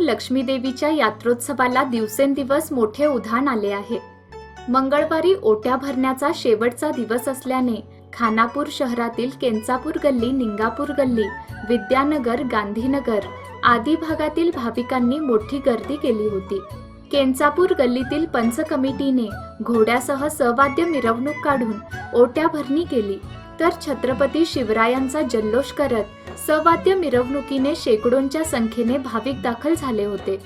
लक्ष्मी देवीच्या यात्रोत्सवाला दिवसेंदिवस मोठे उधाण आले आहे. मंगळवारी ओट्या भरण्याचा शेवटचा दिवस असल्याने खानापूर शहरातील केंचापूर गल्ली निंगापूर गल्ली विद्यानगर गांधीनगर आदी भागातील भाविकांनी मोठी गर्दी केली होती. केंचापूर गल्लीतील पंच कमिटीने घोड्यासह सवाद्य मिरवणूक काढून ओट्या भरणी केली. तर छत्रपती शिवरायांचा जल्लोष करत सवाद्य मिरवणुकीने शेकडोंच्या संख्येने भाविक दाखल झाले होते.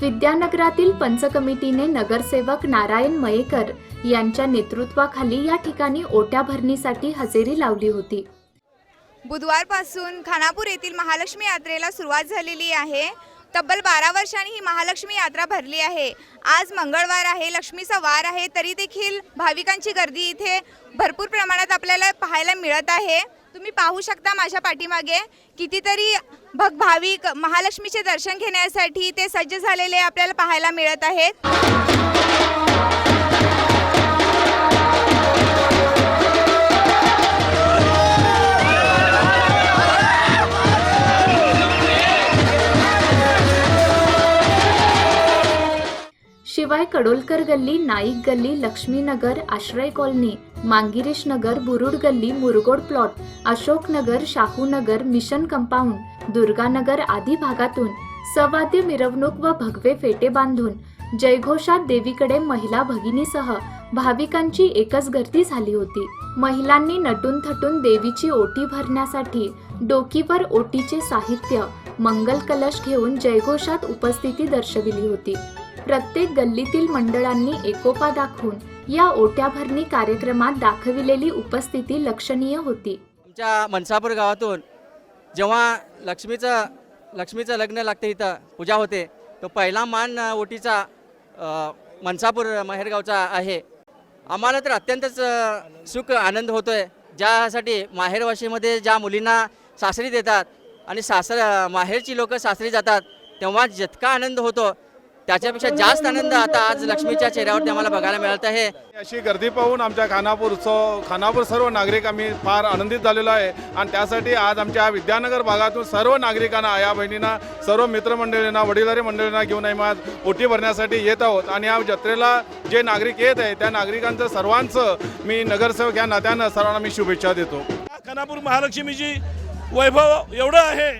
विद्यानगरातील पंचकमिटीने नगरसेवक नारायण मयेकर यांच्या नेतृत्वाखाली या ठिकाणी ओट्या भरणीसाठी हजेरी लावली होती. बुधवारपासून खानापूर येथील महालक्ष्मी यात्रेला सुरुवात झालेली आहे. तब्बल बारा वर्षांनी ही महालक्ष्मी यात्रा भरली आहे. आज मंगळवार आहे लक्ष्मीचा वार आहे तरी देखील भाविकांची गर्दी इथे भरपूर प्रमाणात आपल्याला पाहायला मिळत आहे. तुम्ही पाहू शकता माझ्या पाठीमागे कितीतरी भग भाविक महालक्ष्मीचे दर्शन घेण्यासाठी ते सज्ज झालेले आपल्याला पाहायला मिळत आहेत. कडोलकर गल्ली नाईक गल्ली लक्ष्मीनगर आश्रय colony Mangirish Nagar Burud Galli Murgod plot Ashok Nagar Shahu Nagar Mission Compound Durganagar आदी भागातून सवाद्य मिरवणूक व भगवे फेटे बांधून जयघोषात देवीकडे महिला भगिनीसह भाविकांची एकच गर्दी झाली होती. महिलांनी नटून थटून देवीची ओटी भरण्यासाठी डोकीवर ओटीचे साहित्य मंगल कलश घेऊन जयघोषात उपस्थिती दर्शविली होती. प्रत्येक गल्लीतील मंडळांनी एकोपा दाखवून या ओट्याभरणी कार्यक्रमात दाखविलेली उपस्थिती लक्षणीय होती. आमच्या मनसापूर गावातून जेव्हा लक्ष्मीचं लक्ष्मीचं लग्न लागते इथं पूजा होते तो पहिला मान ओटीचा मनसापूर माहेरगावचा आहे. आम्हाला तर अत्यंतच सुख आनंद होतो आहे ज्यासाठी माहेरवाशीमध्ये ज्या मुलींना सासरी देतात आणि सासर माहेरची लोक सासरी जातात तेव्हा जितका आनंद होतो त्याच्यापेक्षा जास्त आनंद आता आज लक्ष्मीच्या चेहऱ्यावरती आम्हाला बघायला मिळत आहे. अशी गर्दी पाहून आमच्या खानापूर उत्सव खानापूर सर्व नागरिक आम्ही फार आनंदित झालेलो आहे. आणि त्यासाठी आज आमच्या विद्यानगर भागातून सर्व नागरिकांना आया बहिणींना सर्व मित्रमंडळींना वडीलधारी मंडळींना घेऊन आम्ही आज ओटी भरण्यासाठी येत आहोत. आणि या जत्रेला जे नागरिक येत आहे त्या नागरिकांचं सर्वांचं मी नगरसेवक या नात्यानं सर्वांना मी शुभेच्छा देतो. खानापूर महालक्ष्मीची वैभव एवढं आहे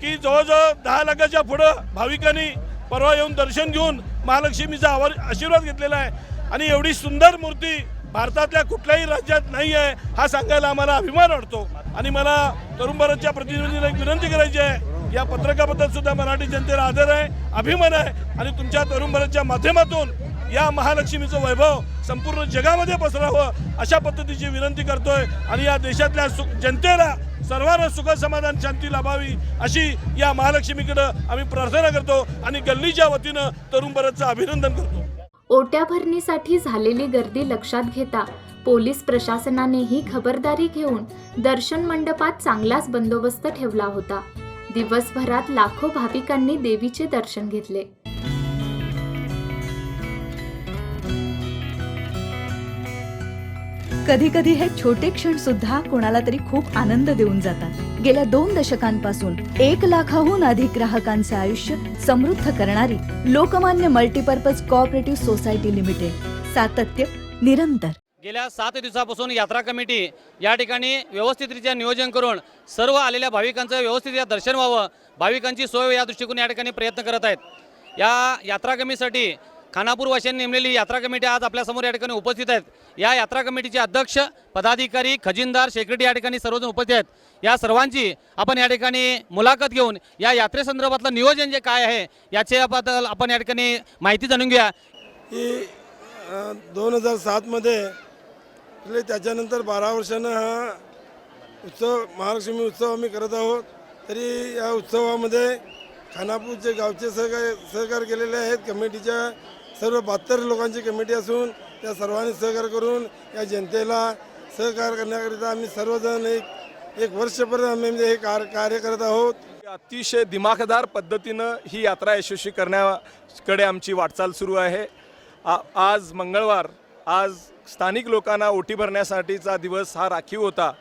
की जवळजवळ दहा लाखाच्या पुढं भाविकांनी परवा येऊन दर्शन घेऊन महालक्ष्मीचा आवर आशीर्वाद घेतलेला आहे. आणि एवढी सुंदर मूर्ती भारतातल्या कुठल्याही राज्यात नाही आहे हा सांगायला आम्हाला अभिमान वाटतो. आणि मला तरुण भारतच्या प्रतिनिधीला एक विनंती करायची आहे या पत्रकाबद्दल सुद्धा मराठी जनतेला आदर आहे अभिमान आहे. आणि तुमच्या तरुण भारतच्या माध्यमातून या महालक्ष्मीचं वैभव संपूर्ण जगामध्ये पसरावं अशा पद्धतीची विनंती करतोय. आणि या देशातल्या सु जनतेला सर्वांना सुख समाधान शांती लाभावी अशी या महालक्ष्मीकडं आम्ही प्रार्थना करतो आणि गल्लीच्या वतीनं तरुण भारतचं अभिनंदन करतो. ओट्या भरणीसाठी झालेली गर्दी लक्षात घेता पोलीस प्रशासनानेही खबरदारी घेऊन दर्शन मंडपात चांगलाच बंदोबस्त ठेवला होता. दिवसभरात लाखो भाविकांनी देवीचे दर्शन घेतले. कधी कधी हे छोटे क्षण सुद्धा कोणाला तरी खूप आनंद देऊन जातात. गेल्या दोन दशकांपासून एक लाखाहून अधिक ग्राहकांचे आयुष्य समृद्ध करणारी Lokmanya Multipurpose Cooperative Society Limited. सातत्य निरंतर. गेल्या सात दिवसापासून यात्रा कमिटी या ठिकाणी व्यवस्थितरित्या नियोजन करून सर्व आलेल्या भाविकांचं व्यवस्थितरित्या दर्शन व्हावं भाविकांची सोय या दृष्टिकोन या ठिकाणी प्रयत्न करत आहेत. या यात्रा कमीसाठी खानापूरवाशांनी नेमलेली यात्रा कमिटी आज आपल्यासमोर या ठिकाणी उपस्थित आहेत. या यात्रा कमिटीचे अध्यक्ष पदाधिकारी खजिनदार सेक्रेटरी या ठिकाणी सर्वजण उपस्थित आहेत. या सर्वांची आपण या ठिकाणी मुलाखत घेऊन या यात्रेसंदर्भातलं नियोजन जे काय आहे याच्याबद्दल आपण या ठिकाणी माहिती जाणून घ्या की दोन हजार सातमध्ये म्हणजे त्याच्यानंतर बारा वर्षानं हा उत्सव महालक्ष्मी उत्सव आम्ही करत आहोत. तरी या उत्सवामध्ये खानापूरचे गावचे सहकार सहकार केलेले आहेत कमिटीच्या सर्व बहात्तर लोकांची कमिटी असून त्या सर्वांनी सहकार करून या जनतेला सहकार करण्याकरिता आम्ही सर्वजण एक एक वर्षपर्यंत आम्ही म्हणजे हे कार कार्य करत आहोत. अतिशय दिमाखदार पद्धतीनं ही यात्रा यशस्वी करण्याकडे आमची वाटचाल सुरू आहे. आ आज मंगळवार आज स्थानिक लोकांना ओटी भरण्यासाठीचा दिवस हा राखीव होता.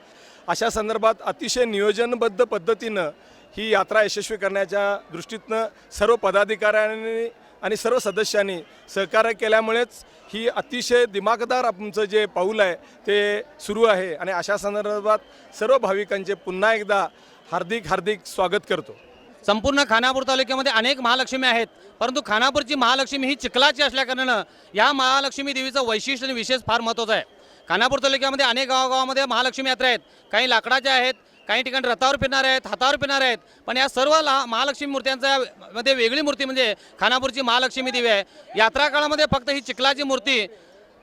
अशा संदर्भात अतिशय नियोजनबद्ध पद्धतीनं ही यात्रा यशस्वी करण्याच्या दृष्टीतनं सर्व पदाधिकाऱ्यांनी आणि सर्व सदस्यांनी सहकार्य केल्यामुळेच ही अतिशय दिमागदार आमचं जे पाऊल आहे ते सुरू आहे. आणि अशा संदर्भात सर्व भाविकांचे पुन्हा एकदा हार्दिक हार्दिक स्वागत करतो. संपूर्ण खानापूर तालुक्यामध्ये अनेक महालक्ष्मी आहेत परंतु खानापूरची महालक्ष्मी ही चिखलाची असल्याकारणानं या महालक्ष्मी देवीचं वैशिष्ट्य आणि विशेष फार महत्त्वाचं आहे. खानापूर तालुक्यामध्ये अनेक गावागावामध्ये महालक्ष्मी यात्रा आहेत. काही लाकडाच्या आहेत काही ठिकाणी रथावर फिरणार आहेत हातावर फिरणार आहेत. पण या सर्व ला महालक्ष्मी मूर्त्यांच्या मध्ये वेगळी मूर्ती म्हणजे खानापूरची महालक्ष्मी देवी आहे. यात्रा काळामध्ये फक्त ही चिखलाची मूर्ती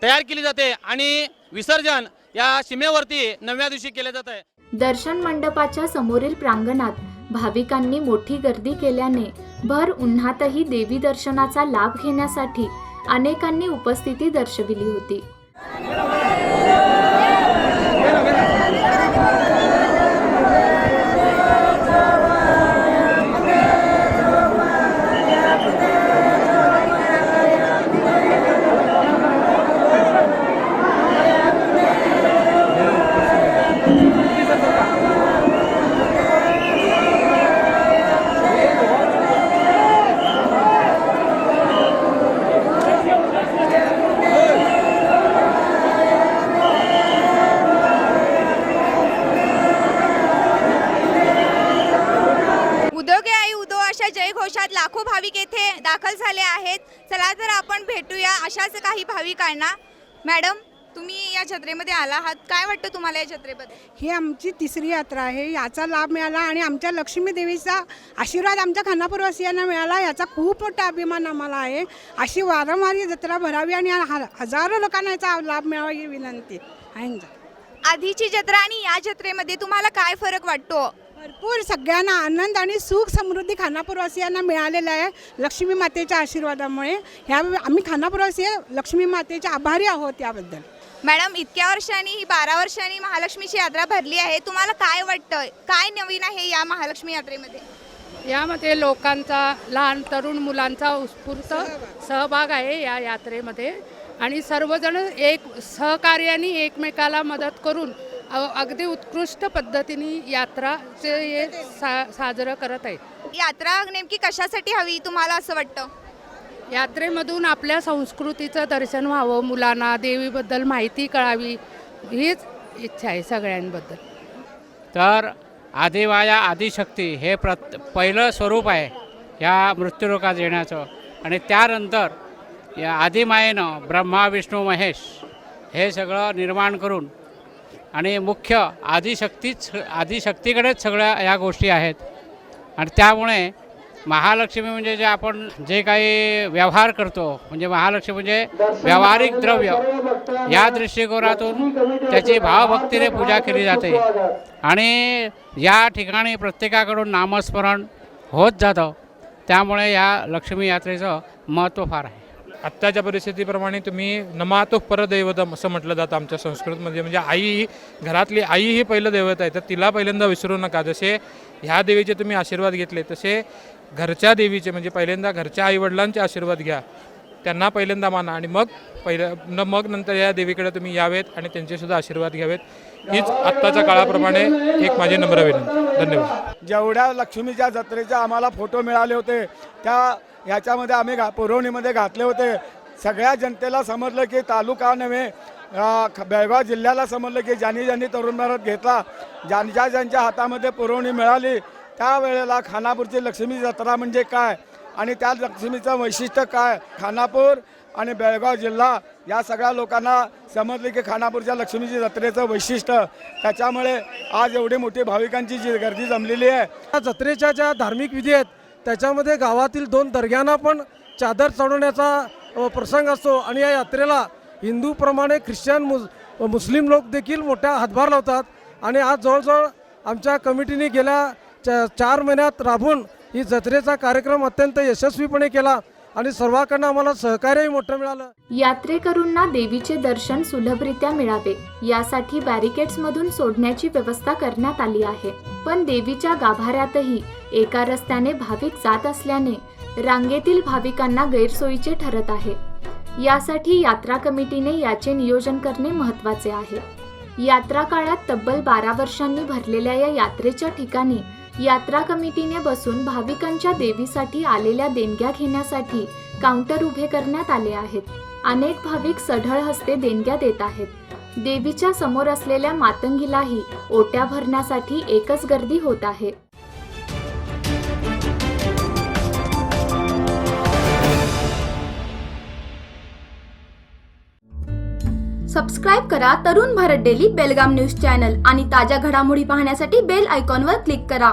तयार केली जाते आणि विसर्जन या सीमेवरती नवव्या दिवशी केले जात आहे. दर्शन मंडपाच्या समोरील प्रांगणात भाविकांनी मोठी गर्दी केल्याने भर उन्हातही देवी दर्शनाचा लाभ घेण्यासाठी अनेकांनी उपस्थिती दर्शविली होती. जयघोषात लाखो भाविक येथे दाखल झाले आहेत. चला तर आपण भेटूया अशाच काही भाविकांना. मॅडम तुम्ही या जत्रेमध्ये आला आहात. काय वाटतं तुम्हाला या जत्रेबद्दल? ही आमची तिसरी यात्रा आहे. याचा लाभ मिळाला आणि आमच्या लक्ष्मी देवीचा आशीर्वाद आमच्या खानापूरवासियांना मिळाला. याचा खूप मोठा अभिमान आम्हाला आहे. अशी वारंवार ही जत्रा भरावी आणि ह- हजारो लोकांना याचा लाभ मिळावा ही विनंती. आहे आधीची जत्रा आणि या जत्रेमध्ये तुम्हाला काय फरक वाटतो? भरपूर सगळ्यांना आनंद आणि सुख समृद्धी खानापूरवासियांना मिळालेला आहे लक्ष्मी मातेच्या आशीर्वादामुळे. ह्या आम्ही खानापूरवासी लक्ष्मी मातेचे आभारी आहोत याबद्दल. मॅडम इतक्या वर्षांनी ही बारा वर्षांनी महालक्ष्मीची यात्रा भरली आहे. तुम्हाला काय वाटतं काय नवीन आहे या महालक्ष्मी यात्रेमध्ये? यामध्ये लोकांचा लहान तरुण मुलांचा उत्स्फूर्त सहभाग आहे या यात्रेमध्ये. आणि सर्वजण एक सहकार्याने एकमेकाला मदत करून अगदी उत्कृष्ट पद्धतीने यात्राचे हे सा साजरं करत आहेत. यात्रा नेमकी कशासाठी हवी तुम्हाला असं वाटतं? यात्रेमधून आपल्या संस्कृतीचं दर्शन व्हावं मुलांना देवीबद्दल माहिती कळावी हीच इच्छा आहे सगळ्यांबद्दल. तर आदिमाया आदिशक्ती हे प्रत पहिलं स्वरूप आहे ह्या मृत्यूलोकात येण्याचं. आणि त्यानंतर या आदिमायेनं ब्रह्मा विष्णू महेश हे सगळं निर्माण करून आणि मुख्य आदिशक्तीच आदिशक्तीकडेच सगळ्या या गोष्टी आहेत. आणि त्यामुळे महालक्ष्मी म्हणजे जे आपण जे काही व्यवहार करतो म्हणजे महालक्ष्मी म्हणजे व्यावहारिक द्रव्य या दृष्टिकोनातून त्याची भावभक्तीने पूजा केली जाते. आणि या ठिकाणी प्रत्येकाकडून नामस्मरण होत जातं. त्यामुळे या लक्ष्मी यात्रेचं महत्त्व फार आहे. आत्ताच्या परिस्थितीप्रमाणे तुम्ही नमातो परदैवतम असं म्हटलं जातं आमच्या संस्कृतमध्ये. म्हणजे आई ही घरातली आई ही पहिलं दैवत आहे तर तिला पहिल्यांदा विसरू नका. जसे ह्या देवीचे तुम्ही आशीर्वाद घेतले तसे घरच्या देवीचे म्हणजे पहिल्यांदा घरच्या आईवडिलांचे आशीर्वाद घ्या. त्यांना पहिल्यांदा माना आणि मग पहिलं न मग नंतर या देवीकडे तुम्ही यावेत आणि त्यांचेसुद्धा आशीर्वाद घ्यावेत. हीच आत्ताच्या काळाप्रमाणे एक माझी नम्र विनंती. धन्यवाद. जेवढ्या लक्ष्मीच्या जत्रेचे आम्हाला फोटो मिळाले होते त्या ह्याच्यामध्ये आम्ही घा पुरवणीमध्ये घातले होते. सगळ्या जनतेला समजलं की तालुका नव्हे बेळगाव जिल्ह्याला समजलं की ज्यांनी ज्यांनी तरुण भारत घेतला ज्यांच्या ज्यांच्या हातामध्ये पुरवणी मिळाली त्यावेळेला खानापूरची लक्ष्मी जत्रा म्हणजे काय आणि त्या लक्ष्मीचं वैशिष्ट्य काय? खानापूर आणि बेळगाव जिल्हा या सगळ्या लोकांना समजले की खानापूरच्या लक्ष्मीची जत्रेचं वैशिष्ट्य. त्याच्यामुळे आज एवढी मोठी भाविकांची जी गर्दी जमलेली आहे. त्या जत्रेच्या ज्या धार्मिक विधी आहेत त्याच्यामध्ये गावातील दोन दर्ग्यांना पण चादर चढवण्याचा प्रसंग असतो. आणि या यात्रेला हिंदूप्रमाणे ख्रिश्चन मुस मुस्लिम लोक देखील मोठ्या हातभार लावतात. आणि आज जवळजवळ आमच्या कमिटीने गेल्या चा चार महिन्यात राबून ही जत्रेचा कार्यक्रम अत्यंत यशस्वीपणे केला. आणि सर्वांकडनं आम्हाला सहकार्यही मोठं मिळालं. यात्रेकरूंना देवीचे दर्शन सुलभरित्या मिळावे. यासाठी बॅरिकेड्समधून सोडण्याची व्यवस्था करण्यात आली आहे. पण देवीच्या गाभाऱ्यातही एका रस्त्याने भाविक जात असल्याने रांगेतील भाविकांना गैरसोयीचे ठरत आहे. यासाठी यात्रा कमिटीने याचे नियोजन करणे महत्त्वाचे आहे. यात्रा काळात तब्बल बारा वर्षांनी भरलेल्या या यात्रेच्या ठिकाणी यात्रा कमिटीने बसून भाविकांच्या देवीसाठी आलेल्या देणग्या घेण्यासाठी काउंटर उभे करण्यात आले आहेत. अनेक भाविक सढळ हस्ते देणग्या देत आहेत. देवीच्या समोर असलेल्या मातंगीलाही ओट्या भरण्यासाठी एकच गर्दी होत आहे. सबस्क्राईब करा Tarun Bharat Daily Belgaum news channel आणि ताज्या घडामोडी पाहण्यासाठी बेल आयकॉनवर क्लिक करा.